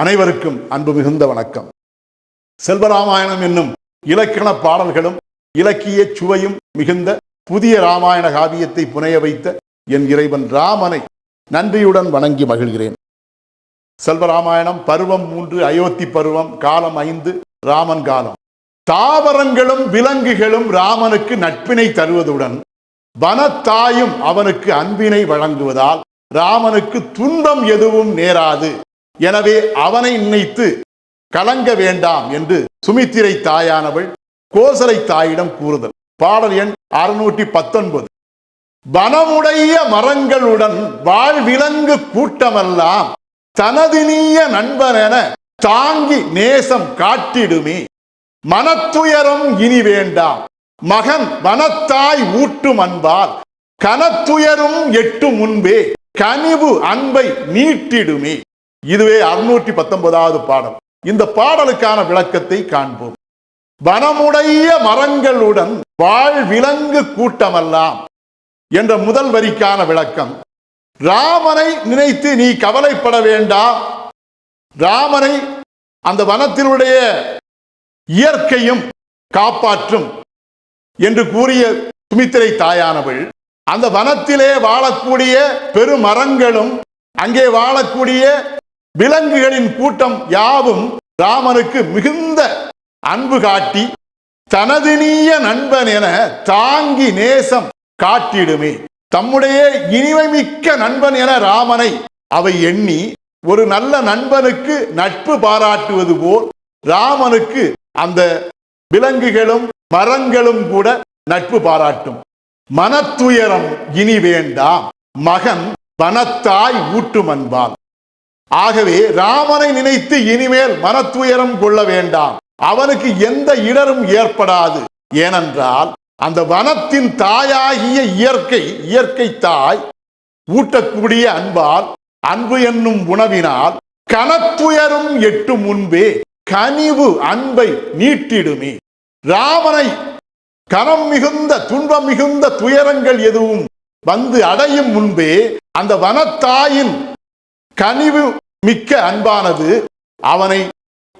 அனைவருக்கும் அன்பு மிகுந்த வணக்கம். செல்வராமாயணம் என்னும் இலக்கண பாடல்களும் இலக்கிய சுவையும் மிகுந்த புதிய ராமாயண காவியத்தை புனைய வைத்த என் இறைவன் ராமனை நன்றியுடன் வணங்கி மகிழ்கிறேன். செல்வராமாயணம் பருவம் மூன்று அயோத்தி பருவம் காலம் ஐந்து ராமன் காலம். தாவரங்களும் விலங்குகளும் ராமனுக்கு நட்பினை தருவதுடன் வனத்தாயும் அவனுக்கு அன்பினை வழங்குவதால் ராமனுக்கு துன்பம் எதுவும் நேராது. எனவே அவனை நினைத்து கலங்க வேண்டாம் என்று சுமித்திரை தாயானவள் கோசலை தாயிடம் கூறுதல். பாடல் எண் அறுநூற்றி பத்தொன்பது வனமுடைய மரங்களுடன் வாழ்விலங்கு கூட்டமெல்லாம் தனதினிய நண்பனென தாங்கி நேசம் காட்டிடுமே. மனத்துயரம் இனி வேண்டாம். மகன் மனத்தாய் ஊட்டும் அன்பால் கனத்துயரும் எட்டு முன்பே கனிவு அன்பை நீட்டிடுமே இதுவே அறுநூற்றி பத்தொன்பதாவது பாடல். இந்த பாடலுக்கான விளக்கத்தை காண்போம். வனமுடைய மரங்களுடன் வாழ் விலங்கு கூட்டமெல்லாம் என்ற முதல் வரிக்கான விளக்கம். ராமனை நினைத்து நீ கவலைப்பட வேண்டாம் ராமனை அந்த வனத்தினுடைய இயற்கையும் காப்பாற்றும் என்று கூறிய சுமித்திரை தாயானவள் அந்த வனத்திலே வாழக்கூடிய பெருமரங்களும் அங்கே வாழக்கூடிய விலங்குகளின் கூட்டம் யாவும் ராமனுக்கு மிகுந்த அன்பு காட்டி தனதினிய நண்பன் என தாங்கி நேசம் காட்டிடுமே. தம்முடைய இனிமை மிக்க நண்பன் என ராமனை அவை எண்ணி ஒரு நல்ல நண்பனுக்கு நட்பு பாராட்டுவது போல் ராமனுக்கு அந்த விலங்குகளும் மரங்களும் கூட நட்பு பாராட்டும். மனத்துயரம் இனி வேண்டாம். மகன் வனத்தாய் ஊட்டும் அன்பால் ஆகவே ராமனை நினைத்து இனிமேல் மனத்துயரம் கொள்ள வேண்டாம். அவனுக்கு எந்த இடரும் ஏற்படாது. ஏனென்றால் அந்த வனத்தின் தாயாகிய இயற்கை இயற்கை தாய் ஊட்டக்கூடிய அன்பால் அன்பு என்னும் உணவினால் கனத்துயரும் எட்டு முன்பே கனிவு அன்பை நீட்டிடுமே. ராமனை கனம் மிகுந்த துன்பம் மிகுந்த துயரங்கள் எதுவும் வந்து அடையும் முன்பே அந்த வனத்தாயின் கனிவு மிக்க அன்பானது அவனை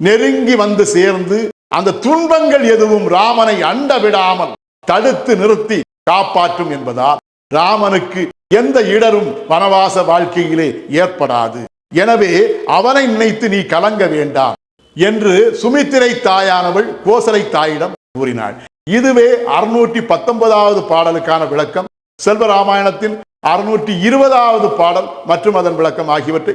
நெருங்கி வந்து சேர்ந்து அந்த துன்பங்கள் எதுவும் ராமனை அண்ட விடாமல் தடுத்து நிறுத்தி காப்பாற்றும் என்பதால் ராமனுக்கு எந்த இடரும் வனவாச வாழ்க்கையிலே ஏற்படாது. எனவே அவனை நினைத்து நீ கலங்க வேண்டாம் என்று சுமித்திரை தாயானவள் கோசலை தாயிடம் கூறினாள். இதுவே அறுநூற்றி பத்தொன்பதாவது பாடலுக்கான விளக்கம். செல்வராமாயணத்தின் அறுநூற்றி இருபதாவது பாடல் மற்றும் அதன் விளக்கம் ஆகியவற்றை